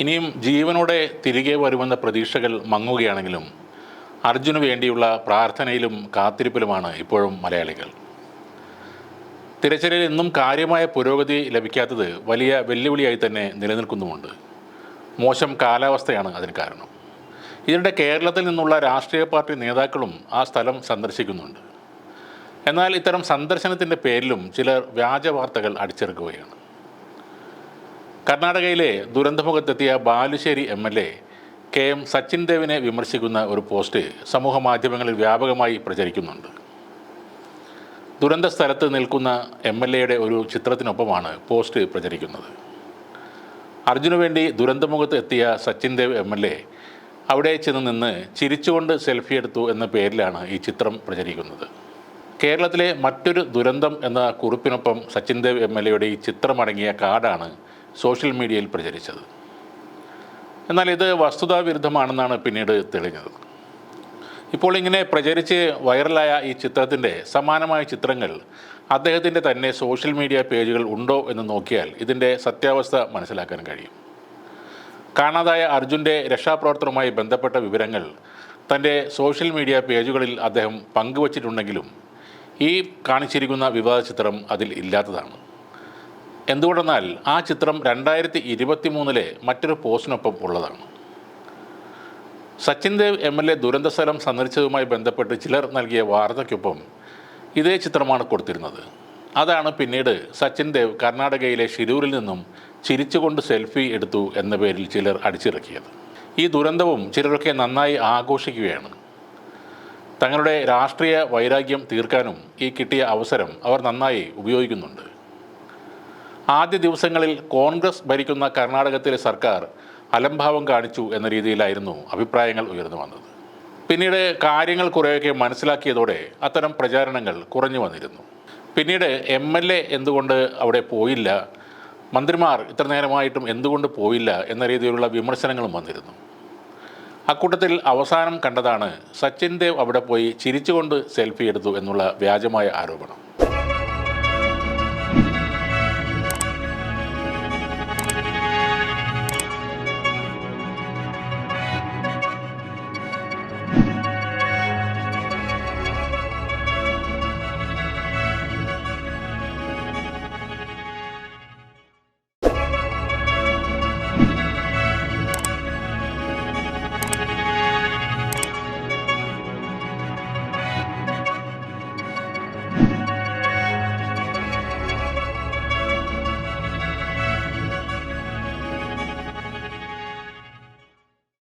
ഇനിയും ജീവനോടെ തിരികെ വരുമെന്ന പ്രതീക്ഷകൾ മങ്ങുകയാണെങ്കിലും അർജുന് വേണ്ടിയുള്ള പ്രാർത്ഥനയിലും കാത്തിരിപ്പിലുമാണ് ഇപ്പോഴും മലയാളികൾ. തിരച്ചിലിൽ ഇന്നും കാര്യമായ പുരോഗതി ലഭിക്കാത്തത് വലിയ വെല്ലുവിളിയായി തന്നെ നിലനിൽക്കുന്നുമുണ്ട്. മോശം കാലാവസ്ഥയാണ് അതിന് കാരണം. ഇതിനിടെ കേരളത്തിൽ നിന്നുള്ള രാഷ്ട്രീയ പാർട്ടി നേതാക്കളും ആ സ്ഥലം സന്ദർശിക്കുന്നുണ്ട്. എന്നാൽ ഇത്തരം സന്ദർശനത്തിന്റെ പേരിലും ചിലർ വ്യാജ വാർത്തകൾ അടിച്ചിറക്കുകയാണ് കർണാടകയിലെ ദുരന്തമുഖത്തെത്തിയ Balussery M L A K M Sachin ദേവിനെ വിമർശിക്കുന്ന ഒരു പോസ്റ്റ് സമൂഹ മാധ്യമങ്ങളിൽ വ്യാപകമായി പ്രചരിക്കുന്നുണ്ട്. ദുരന്ത സ്ഥലത്ത് നിൽക്കുന്ന എം എൽ എയുടെ ഒരു ചിത്രത്തിനൊപ്പമാണ് പോസ്റ്റ് പ്രചരിക്കുന്നത്. അർജുനു വേണ്ടി ദുരന്തമുഖത്ത് എത്തിയ Sachin Dev M L A അവിടെ ചെന്ന് നിന്ന് ചിരിച്ചുകൊണ്ട് സെൽഫി എടുത്തു എന്ന പേരിലാണ് ഈ ചിത്രം പ്രചരിക്കുന്നത്. കേരളത്തിലെ മറ്റൊരു ദുരന്തം എന്ന കുറിപ്പിനൊപ്പം സച്ചിൻ ദേവ് എം എൽ എയുടെ ഈ ചിത്രമടങ്ങിയ കാർഡാണ് സോഷ്യൽ മീഡിയയിൽ പ്രചരിച്ചത്. എന്നാൽ ഇത് വസ്തുതാ വിരുദ്ധമാണെന്നാണ് പിന്നീട് തെളിഞ്ഞത്. ഇപ്പോൾ ഇങ്ങനെ പ്രചരിച്ച് വൈറലായ ഈ ചിത്രത്തിന്റെ സമാനമായ ചിത്രങ്ങൾ അദ്ദേഹത്തിന്റെ തന്നെ സോഷ്യൽ മീഡിയ പേജുകൾ ഉണ്ടോ എന്ന് നോക്കിയാൽ ഇതിന്റെ സത്യാവസ്ഥ മനസ്സിലാക്കാൻ കഴിയും. കാണാതായ അർജുന്റെ രക്ഷാപ്രവർത്തനവുമായി ബന്ധപ്പെട്ട വിവരങ്ങൾ തന്റെ സോഷ്യൽ മീഡിയ പേജുകളിൽ അദ്ദേഹം പങ്കുവച്ചിട്ടുണ്ടെങ്കിലും ഈ കാണിച്ചിരിക്കുന്ന വിവാദ ചിത്രം അതിൽ ഇല്ലാത്തതാണ്. എന്തുകൊണ്ടെന്നാൽ ആ ചിത്രം രണ്ടായിരത്തി ഇരുപത്തി മൂന്നിലെ മറ്റൊരു പോസ്റ്റിനൊപ്പം ഉള്ളതാണ്. Sachin Dev M L A ദുരന്ത സ്ഥലം സന്ദർശിച്ചതുമായി ബന്ധപ്പെട്ട് ചിലർ നൽകിയ വാർത്തയ്ക്കൊപ്പം ഇതേ ചിത്രമാണ് കൊടുത്തിരുന്നത്. അതാണ് പിന്നീട് സച്ചിൻ ദേവ് കർണാടകയിലെ ഷിരൂരിൽ നിന്നും ചിരിച്ചുകൊണ്ട് സെൽഫി എടുത്തു എന്ന പേരിൽ ചിലർ അടിച്ചിറക്കിയത്. ഈ ദുരന്തവും ചിലരൊക്കെ നന്നായി ആഘോഷിക്കുകയാണ്. തങ്ങളുടെ രാഷ്ട്രീയ വൈരാഗ്യം തീർക്കാനും ഈ കിട്ടിയ അവസരം അവർ നന്നായി ഉപയോഗിക്കുന്നുണ്ട്. ആദ്യ ദിവസങ്ങളിൽ കോൺഗ്രസ് ഭരിക്കുന്ന കർണാടകത്തിലെ സർക്കാർ അലംഭാവം കാണിച്ചു എന്ന രീതിയിലായിരുന്നു അഭിപ്രായങ്ങൾ ഉയർന്നു വന്നത്. പിന്നീട് കാര്യങ്ങൾ കുറേയൊക്കെ മനസ്സിലാക്കിയതോടെ അത്തരം പ്രചാരണങ്ങൾ കുറഞ്ഞു വന്നിരുന്നു. പിന്നീട് എം എൽ എ എന്തുകൊണ്ട് അവിടെ പോയില്ല മന്ത്രിമാർ ഇത്ര നേരമായിട്ടും എന്തുകൊണ്ട് പോയില്ല എന്ന രീതിയിലുള്ള വിമർശനങ്ങളും വന്നിരുന്നു. അക്കൂട്ടത്തിൽ അവസാനം കണ്ടതാണ് സച്ചിൻ ദേവ് അവിടെ പോയി ചിരിച്ചുകൊണ്ട് സെൽഫി എടുത്തു എന്നുള്ള വ്യാജമായ ആരോപണം.